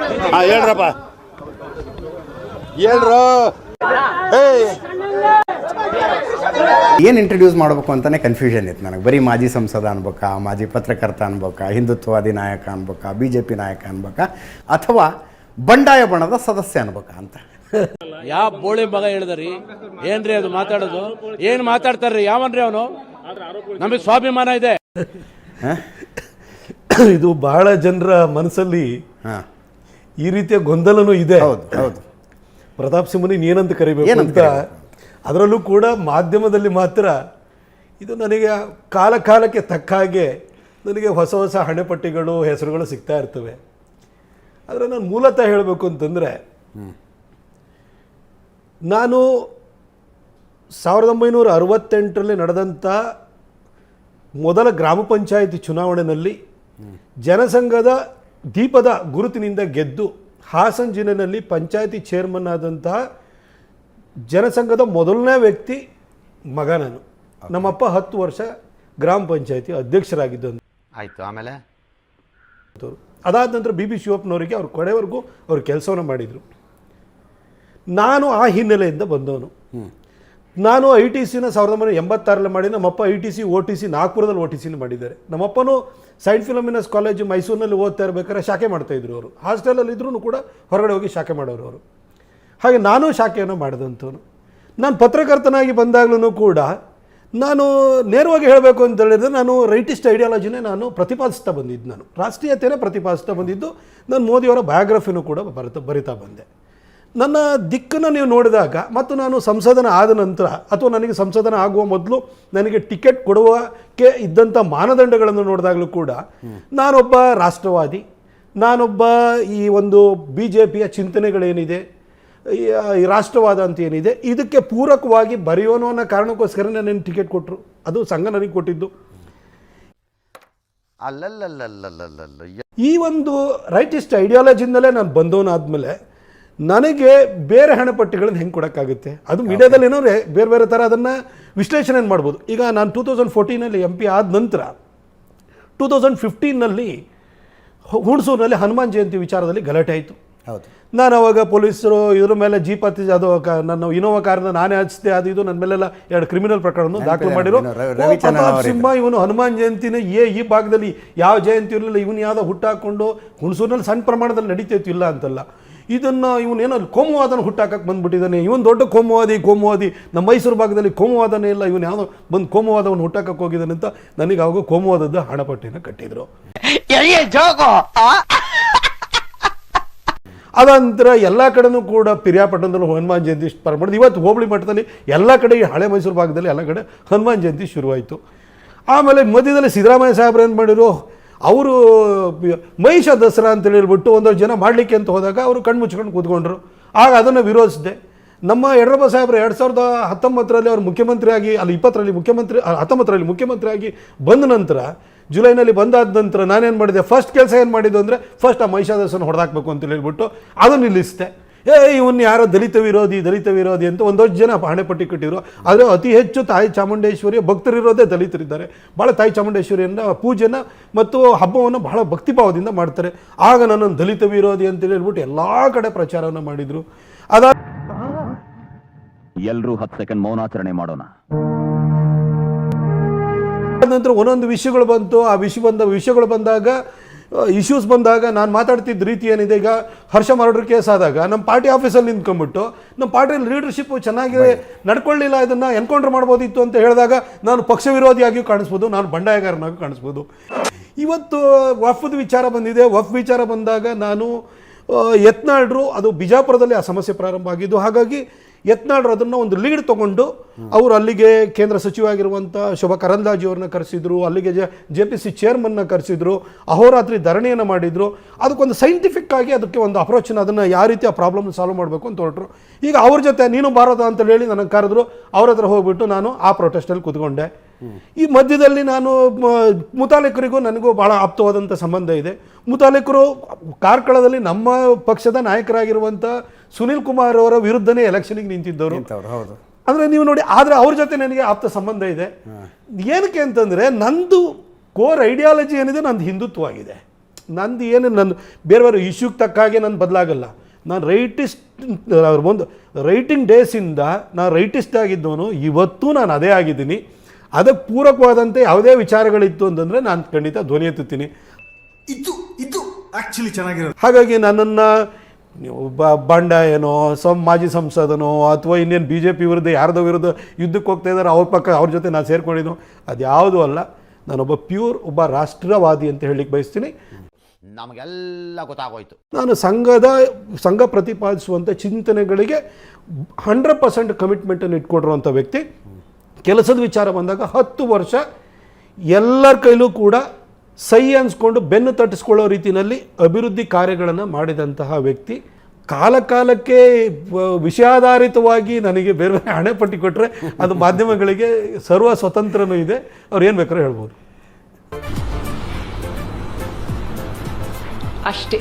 ಹಾಂ ಹೇಳ್ರಪ್ಪ. ಹೇಳ್ರು. ಏಯ್. ಏನು ಇಂಟ್ರಡ್ಯೂಸ್ ಮಾಡಬೇಕು ಅಂತಲೇ ಕನ್ಫ್ಯೂಷನ್ ಇತ್ತು ನನಗೆ. ಬರೀ ಮಾಜಿ ಸಂಸದ ಅನ್ಬೇಕಾ ಮಾಜಿ ಪತ್ರಕರ್ತ ಅನ್ಬೇಕಾ ಹಿಂದುತ್ವವಾದಿ ನಾಯಕ ಅನ್ಬೇಕಾ ಬಿ ಜೆ ಪಿ ನಾಯಕ ಅನ್ಬೇಕಾ ಅಥವಾ ಬಂಡಾಯ ಬಣದ ಸದಸ್ಯ ಅನ್ಬೇಕ ಅಂತ. ಯಾವ ಬೋಳಿ ಮಗ ಹೇಳಿದ್ರಿ? ಏನ್ರಿ ಅದು ಮಾತಾಡೋದು? ಏನ್ ಮಾತಾಡ್ತಾರ್ರಿ? ಯಾವನ್ರಿ ಅವನು? ನಮಗೆ ಸ್ವಾಭಿಮಾನ ಇದೆ. ಇದು ಬಹಳ ಜನರ ಮನಸ್ಸಲ್ಲಿ ಹಾಂ. ಈ ರೀತಿಯ ಗೊಂದಲನೂ ಇದೆ. ಹೌದು ಹೌದು. ಪ್ರತಾಪ್ ಸಿಂಹನಿ ಏನಂತ ಕರಿಬೇಕು ಅಂತ ಅದರಲ್ಲೂ ಕೂಡ ಮಾಧ್ಯಮದಲ್ಲಿ ಮಾತ್ರ ಇದು ನನಗೆ ಕಾಲ ಕಾಲಕ್ಕೆ ತಕ್ಕ ಹಾಗೆ ನನಗೆ ಹೊಸ ಹೊಸ ಹಣೆಪಟ್ಟಿಗಳು ಹೆಸರುಗಳು ಸಿಗ್ತಾ ಇರ್ತವೆ. ಆದರೆ ನಾನು ಮೂಲತಃ ಹೇಳಬೇಕು ಅಂತಂದರೆ ನಾನು ಸಾವಿರದ ಒಂಬೈನೂರ ಅರವತ್ತೆಂಟರಲ್ಲಿ ನಡೆದಂಥ ಮೊದಲ ಗ್ರಾಮ ಪಂಚಾಯಿತಿ ಚುನಾವಣೆಯಲ್ಲಿ ಜನಸಂಘದ ದೀಪದ ಗುರುತಿನಿಂದ ಗೆದ್ದು ಹಾಸನ ಜಿಲ್ಲೆಯಲ್ಲಿ ಪಂಚಾಯಿತಿ ಚೇರ್ಮನ್ ಆದಂತಹ ಜನಸಂಘದ ಮೊದಲನೇ ವ್ಯಕ್ತಿ ಮಗ ನಾನು ನಮ್ಮಪ್ಪ ಹತ್ತು ವರ್ಷ ಗ್ರಾಮ ಪಂಚಾಯಿತಿ ಅಧ್ಯಕ್ಷರಾಗಿದ್ದಂತ. ಆಯಿತು ಆಮೇಲೆ? ಅದಾದ ನಂತರ ಬಿ ಬಿ ಶಿವಪ್ಪನವರಿಗೆ ಅವ್ರ ಕಡೆವರೆಗೂ ಅವ್ರು ಕೆಲಸವನ್ನು ಮಾಡಿದರು. ನಾನು ಆ ಹಿನ್ನೆಲೆಯಿಂದ ಬಂದವನು. ನಾನು ಐ ಟಿ ಸಿನ ಸಾವಿರದ ಒಂಬೈನೂರ ಎಂಬತ್ತಾರಲ್ಲಿ ಮಾಡಿ ನಮ್ಮಪ್ಪ I T C, O T C, ನಾಗ್ಪುರದಲ್ಲಿ O T ಸಿನ ಮಾಡಿದ್ದಾರೆ. ನಮ್ಮಪ್ಪನೂ ಸೈಂಟ್ ಫಿಲಮಿನಸ್ ಕಾಲೇಜು ಮೈಸೂರಿನಲ್ಲಿ ಓದ್ತಾ ಇರಬೇಕಾದ್ರೆ ಶಾಖೆ ಮಾಡ್ತಾಯಿದ್ರು ಅವರು. ಹಾಸ್ಟೆಲಲ್ಲಿ ಇದ್ರೂ ಕೂಡ ಹೊರಗಡೆ ಹೋಗಿ ಶಾಖೆ ಮಾಡೋರು ಅವರು. ಹಾಗೆ ನಾನು ಶಾಖೆಯನ್ನು ಮಾಡಿದಂಥವನು. ನಾನು ಪತ್ರಕರ್ತನಾಗಿ ಬಂದಾಗಲೂ ಕೂಡ ನಾನು ನೇರವಾಗಿ ಹೇಳಬೇಕು ಅಂತ ಹೇಳಿದರೆ ನಾನು ರೈಟಿಸ್ಟ್ ಐಡಿಯಾಲಜಿನೇ ನಾನು ಪ್ರತಿಪಾದಿಸ್ತಾ ಬಂದಿದ್ದು ನಾನು. ರಾಷ್ಟ್ರೀಯತೆಯೇ ಪ್ರತಿಪಾದಿಸ್ತಾ ಬಂದಿದ್ದು. ನಾನು ಮೋದಿಯವರ ಬಯೋಗ್ರಫಿನೂ ಕೂಡ ಬರಿತಾ ಬರಿತಾ ಬಂದೆ. ನನ್ನ ದಿಕ್ಕನ್ನು ನೀವು ನೋಡಿದಾಗ ಮತ್ತು ನಾನು ಸಂಸದನ ಆದ ನಂತರ ಅಥವಾ ನನಗೆ ಸಂಸದನ ಆಗುವ ಮೊದಲು ನನಗೆ ಟಿಕೆಟ್ ಕೊಡುವಕ್ಕೆ ಇದ್ದಂಥ ಮಾನದಂಡಗಳನ್ನು ನೋಡಿದಾಗಲೂ ಕೂಡ ನಾನೊಬ್ಬ ರಾಷ್ಟ್ರವಾದಿ ನಾನೊಬ್ಬ ಈ ಒಂದು ಬಿ ಜೆ ಪಿಯ ಚಿಂತನೆಗಳೇನಿದೆ ಈ ರಾಷ್ಟ್ರವಾದ ಅಂತ ಏನಿದೆ ಇದಕ್ಕೆ ಪೂರಕವಾಗಿ ಬರೆಯೋನು ಅನ್ನೋ ಕಾರಣಕ್ಕೋಸ್ಕರ ನನಗೆ ಟಿಕೆಟ್ ಕೊಟ್ಟರು ಅದು ಸಂಘ ನನಗೆ ಕೊಟ್ಟಿದ್ದು. ಈ ಒಂದು ರೈಟಿಸ್ಟ್ ಐಡಿಯಾಲಜಿಯಿಂದಲೇ ನಾನು ಬಂದವನಾದ್ಮೇಲೆ ನನಗೆ ಬೇರೆ ಹಣಪಟ್ಟಿಗಳನ್ನ ಹೆಂಗೆ ಕೊಡೋಕ್ಕಾಗುತ್ತೆ? ಅದು ಮೀಡಿಯಾದಲ್ಲಿ ಏನೋ ಬೇರೆ ಬೇರೆ ಥರ ಅದನ್ನು ವಿಶ್ಲೇಷಣೆ ಮಾಡ್ಬೋದು? ಈಗ ನಾನು ಟೂ ತೌಸಂಡ್ ಫೋರ್ಟೀನಲ್ಲಿ ಎಂ ಪಿ ಆದ ನಂತರ ಟೂ ತೌಸಂಡ್ ಫಿಫ್ಟೀನಲ್ಲಿ ಹುಣಸೂರಿನಲ್ಲಿ ಹನುಮಾನ್ ಜಯಂತಿ ವಿಚಾರದಲ್ಲಿ ಗಲಾಟೆ ಆಯಿತು. ಹೌದು. ನಾನು ಅವಾಗ ಪೊಲೀಸರು ಇದ್ರ ಮೇಲೆ ಜೀಪ್ ಹತ್ತಿ ಅದು ನನ್ನ ಇನೋವಾ ಕಾರನ್ನ ನಾನೇ ಹಚ್ಚಿದೆ ಅದು ಇದು ನನ್ನ ಮೇಲೆಲ್ಲ ಎರಡು ಕ್ರಿಮಿನಲ್ ಪ್ರಕರಣ ದಾಖಲು ಮಾಡಿರೋ. ಸಿಂಹ ಇವನು ಹನುಮಾನ್ ಜಯಂತಿನ ಏ ಈ ಭಾಗದಲ್ಲಿ ಯಾವ ಜಯಂತಿ ಇರಲಿಲ್ಲ ಇವನು ಯಾವುದೋ ಹುಟ್ಟಾಕೊಂಡು ಹುಣಸೂರಿನಲ್ಲಿ ಸಣ್ಣ ಪ್ರಮಾಣದಲ್ಲಿ ನಡೀತೈತಿ ಇಲ್ಲ ಅಂತಲ್ಲ. ಇದನ್ನು ಇವನೇನೋ ಕೋಮುವಾದನ ಹುಟ್ಟಾಕಕ್ಕೆ ಬಂದುಬಿಟ್ಟಿದ್ದಾನೆ. ಇವನು ದೊಡ್ಡ ಕೋಮುವಾದಿ ಕೋಮುವಾದಿ. ನಮ್ಮ ಮೈಸೂರು ಭಾಗದಲ್ಲಿ ಕೋಮುವಾದನೇ ಇಲ್ಲ. ಇವನು ಯಾವುದೋ ಬಂದು ಕೋಮುವಾದವನ್ನು ಹುಟ್ಟಾಕಕ್ಕೆ ಹೋಗಿದ್ದಾನೆ ಅಂತ ನನಗೆ ಅವಾಗ ಕೋಮುವಾದದ ಹಣಪಟ್ಟಿನ ಕಟ್ಟಿದ್ರು. ಅದಂತರ ಎಲ್ಲ ಕಡೆನೂ ಕೂಡ ಪಿರಿಯಾಪಟ್ಟಣದಲ್ಲಿ ಹನುಮಾನ್ ಜಯಂತಿ ಪ್ರಾರಂಭ ಮಾಡಿದ್ರು ಇವತ್ತು ಹೋಬಳಿ ಮಟ್ಟದಲ್ಲಿ ಎಲ್ಲ ಕಡೆ ಈ ಹಳೆ ಮೈಸೂರು ಭಾಗದಲ್ಲಿ ಎಲ್ಲ ಕಡೆ ಹನುಮಾನ್ ಜಯಂತಿ ಶುರುವಾಯಿತು. ಆಮೇಲೆ ಮಧ್ಯದಲ್ಲಿ ಸಿದ್ದರಾಮಯ್ಯ ಸಾಹೇಬ್ರು ಏನು ಮಾಡಿದ್ರು? ಅವರು ಮಹಿಷ ದಸರಾ ಅಂತ ಹೇಳ್ಬಿಟ್ಟು ಒಂದಷ್ಟು ಜನ ಮಾಡಲಿಕ್ಕೆ ಅಂತ ಹೋದಾಗ ಅವರು ಕಣ್ಣು ಮುಚ್ಕೊಂಡು ಕೂತ್ಕೊಂಡ್ರು. ಆಗ ಅದನ್ನು ವಿರೋಧಿಸಿದೆ. ನಮ್ಮ ಯಡಿಯೂರಪ್ಪ ಸಾಹೇಬ್ರು ಎರಡು ಸಾವಿರದ ಹತ್ತೊಂಬತ್ತರಲ್ಲಿ ಅವರು ಮುಖ್ಯಮಂತ್ರಿಯಾಗಿ, ಅಲ್ಲಿ ಇಪ್ಪತ್ತರಲ್ಲಿ ಮುಖ್ಯಮಂತ್ರಿ ಹತ್ತೊಂಬತ್ತರಲ್ಲಿ ಮುಖ್ಯಮಂತ್ರಿಯಾಗಿ ಬಂದ ನಂತರ, ಜುಲೈನಲ್ಲಿ ಬಂದಾದ ನಂತರ ನಾನೇನು ಮಾಡಿದೆ? ಫಸ್ಟ್ ಕೆಲಸ ಏನು ಮಾಡಿದ್ದು ಅಂದರೆ ಫಸ್ಟ್ ಆ ಮಹಿಷಾದಸನ್ನು ಹೊಡೆದಾಕಬೇಕು ಅಂತ ಹೇಳ್ಬಿಟ್ಟು ಅದನ್ನು ನಿಲ್ಲಿಸಿದೆ. ಏ ಇವನ್ನ ಯಾರೋ ದಲಿತ ವಿರೋಧಿ ದಲಿತ ವಿರೋಧಿ ಅಂತ ಒಂದಷ್ಟು ಜನ ಹಣೆಪಟ್ಟಿ ಕಟ್ಟಿದ್ರು. ಆದರೆ ಅತಿ ಹೆಚ್ಚು ತಾಯಿ ಚಾಮುಂಡೇಶ್ವರಿಯ ಭಕ್ತರಿರೋದೇ ದಲಿತರಿದ್ದಾರೆ. ಭಾಳ ತಾಯಿ ಚಾಮುಂಡೇಶ್ವರಿಯನ್ನ ಪೂಜೆನ ಮತ್ತು ಹಬ್ಬವನ್ನು ಬಹಳ ಭಕ್ತಿಭಾವದಿಂದ ಮಾಡ್ತಾರೆ. ಆಗ ನನ್ನನ್ನು ದಲಿತ ವಿರೋಧಿ ಅಂತ ಹೇಳ್ಬಿಟ್ಟು ಎಲ್ಲ ಕಡೆ ಪ್ರಚಾರವನ್ನು ಮಾಡಿದರು. ಅದಾದ ಎಲ್ಲರೂ ಹತ್ತು ಸೆಕೆಂಡ್ ಮೌನಾಚರಣೆ ಮಾಡೋಣ. ನಂತರ ಒಂದೊಂದು ವಿಷಯಗಳು ಬಂತು. ಆ ವಿಷಯ ಬಂದ ವಿಷಯಗಳು ಬಂದಾಗ ಇಶ್ಯೂಸ್ ಬಂದಾಗ ನಾನು ಮಾತಾಡ್ತಿದ್ದ ರೀತಿ ಏನಿದೆ ಈಗ ಹರ್ಷ ಮರ್ಡರ್ ಕೇಸ್ ಆದಾಗ ನಮ್ಮ ಪಾರ್ಟಿ ಆಫೀಸಲ್ಲಿ ನಿಂತ್ಕೊಂಡ್ಬಿಟ್ಟು ನಮ್ಮ ಪಾರ್ಟಿಯಲ್ಲಿ ಲೀಡರ್ಶಿಪ್ ಚೆನ್ನಾಗಿ ನಡ್ಕೊಳ್ಳಿಲ್ಲ ಇದನ್ನು ಎನ್ಕೌಂಟರ್ ಮಾಡ್ಬೋದಿತ್ತು ಅಂತ ಹೇಳಿದಾಗ ನಾನು ಪಕ್ಷ ವಿರೋಧಿಯಾಗಿಯೂ ಕಾಣಿಸ್ಬೋದು ನಾನು ಬಂಡಾಯಗಾರನಾಗೂ ಕಾಣಿಸ್ಬೋದು. ಇವತ್ತು ವಫ್ದ ವಿಚಾರ ಬಂದಿದೆ ವಫ್ ವಿಚಾರ ಬಂದಾಗ ನಾನು ಯತ್ನಾಳ್ರು ಅದು ಬಿಜಾಪುರದಲ್ಲಿ ಆ ಸಮಸ್ಯೆ ಪ್ರಾರಂಭ ಆಗಿದ್ದು ಹಾಗಾಗಿ ಯತ್ನಾಳ್ರು ಅದನ್ನು ಒಂದು ಲೀಡ್ ತಗೊಂಡು ಅವರು ಅಲ್ಲಿಗೆ ಕೇಂದ್ರ ಸಚಿವರಾಗಿರುವಂಥ ಶೋಭಾ ಕರಂದಾಜಿಯವ್ರನ್ನ ಕರೆಸಿದ್ರು, ಅಲ್ಲಿಗೆ ಜೆ ಪಿ ಸಿ ಚೇರ್ಮನ್ನ ಕರೆಸಿದ್ರು, ಅಹೋರಾತ್ರಿ ಧರಣಿಯನ್ನು ಮಾಡಿದ್ರು. ಅದಕ್ಕೊಂದು ಸೈಂಟಿಫಿಕ್ ಆಗಿ ಅದಕ್ಕೆ ಒಂದು ಅಪ್ರೋಚನ್ನ ಅದನ್ನು ಯಾವ ರೀತಿ ಆ ಪ್ರಾಬ್ಲಮ್ ಸಾಲ್ವ್ ಮಾಡಬೇಕು ಅಂತ ಹೊರಟರು. ಈಗ ಅವ್ರ ಜೊತೆ ನೀನು ಭಾರತ ಅಂತ ಹೇಳಿ ನನಗೆ ಕರೆದ್ರು, ಅವ್ರ ಹತ್ರ ಹೋಗ್ಬಿಟ್ಟು ನಾನು ಆ ಪ್ರೊಟೆಸ್ಟಲ್ಲಿ ಕೂತ್ಕೊಂಡೆ. ಈ ಮಧ್ಯದಲ್ಲಿ ನಾನು ಮುತಾಲಿಕರಿಗೂ ನನಗೂ ಬಹಳ ಆಪ್ತವಾದಂಥ ಸಂಬಂಧ ಇದೆ. ಮುತಾಲಿಕರು ಕಾರ್ಕಳದಲ್ಲಿ ನಮ್ಮ ಪಕ್ಷದ ನಾಯಕರಾಗಿರುವಂಥ ಸುನಿಲ್ ಕುಮಾರ್ ಅವರ ವಿರುದ್ಧನೇ ಎಲೆಕ್ಷನ್ಗೆ ನಿಂತಿದ್ದವರು. ಹೌದು. ಅಂದರೆ ನೀವು ನೋಡಿ ಆದರೆ ಅವ್ರ ಜೊತೆ ನನಗೆ ಆಪ್ತ ಸಂಬಂಧ ಇದೆ. ಏನಕ್ಕೆ ಅಂತಂದರೆ ನಂದು ಕೋರ್ ಐಡಿಯಾಲಜಿ ಏನಿದೆ ನಂದು ಹಿಂದುತ್ವ ಆಗಿದೆ. ನಂದು ಏನು ನನ್ನ ಬೇರೆ ಬೇರೆ ಇಶ್ಯೂಗೆ ತಕ್ಕ ಹಾಗೆ ನಾನು ಬದಲಾಗಲ್ಲ. ನಾನು ರೈಟಿಸ್ಟ್ ಒಂದು ರೈಟಿಂಗ್ ಡೇಸಿಂದ ನಾನು ರೈಟಿಸ್ಟ್ ಆಗಿದ್ದವನು ಇವತ್ತು ನಾನು ಅದೇ ಆಗಿದ್ದೀನಿ. ಅದಕ್ಕೆ ಪೂರಕವಾದಂತೆ ಯಾವುದೇ ವಿಚಾರಗಳಿತ್ತು ಅಂತಂದರೆ ನಾನು ಖಂಡಿತ ಧ್ವನಿ ಎತ್ತುತ್ತೀನಿ. ಇದು ಇದು ಆ್ಯಕ್ಚುಲಿ ಚೆನ್ನಾಗಿರೋದು. ಹಾಗಾಗಿ ನನ್ನನ್ನು ಒಬ್ಬ ಬಂಡಾಯನೋ ಸಂ ಮಾಜಿ ಸಂಸದನೋ ಅಥವಾ ಇನ್ನೇನು ಬಿ ಜೆ ಪಿ ವಿರುದ್ಧ ಯಾರ್ದೋ ವಿರುದ್ಧ ಯುದ್ಧಕ್ಕೆ ಹೋಗ್ತಾ ಇದ್ದಾರೆ ಅವ್ರ ಪಕ್ಕ ಅವ್ರ ಜೊತೆ ನಾನು ಸೇರ್ಕೊಂಡಿದ್ದು. ಅದು ಯಾವುದೂ ಅಲ್ಲ ನಾನೊಬ್ಬ ಪ್ಯೂರ್ ಒಬ್ಬ ರಾಷ್ಟ್ರವಾದಿ ಅಂತ ಹೇಳಲಿಕ್ಕೆ ಬಯಸ್ತೀನಿ. ನಮಗೆಲ್ಲ ಗೊತ್ತಾಗೋಯ್ತು. ನಾನು ಸಂಘದ ಸಂಘ ಪ್ರತಿಪಾದಿಸುವಂಥ ಚಿಂತನೆಗಳಿಗೆ ಹಂಡ್ರೆಡ್ ಪರ್ಸೆಂಟ್ ಕಮಿಟ್ಮೆಂಟನ್ನು ಇಟ್ಕೊಂಡಿರುವಂಥ ವ್ಯಕ್ತಿ. ಕೆಲಸದ ವಿಚಾರ ಬಂದಾಗ ಹತ್ತು ವರ್ಷ ಎಲ್ಲರ ಕೈಲೂ ಕೂಡ ಸೈ ಅನ್ಸ್ಕೊಂಡು ಬೆನ್ನು ತಟ್ಟಿಸ್ಕೊಳ್ಳೋ ರೀತಿಯಲ್ಲಿ ಅಭಿವೃದ್ಧಿ ಕಾರ್ಯಗಳನ್ನು ಮಾಡಿದಂತಹ ವ್ಯಕ್ತಿ. ಕಾಲಕಾಲಕ್ಕೆ ವಿಷಯಾಧಾರಿತವಾಗಿ ನನಗೆ ಬೇರೆ ಬೇರೆ ಹಣೆ ಕೊಟ್ಟರೆ ಅದು ಮಾಧ್ಯಮಗಳಿಗೆ ಸರ್ವ ಸ್ವತಂತ್ರನೂ ಇದೆ. ಅವ್ರು ಏನು ಬೇಕಾದ್ರೂ ಹೇಳ್ಬೋದು. ಅಷ್ಟೇ.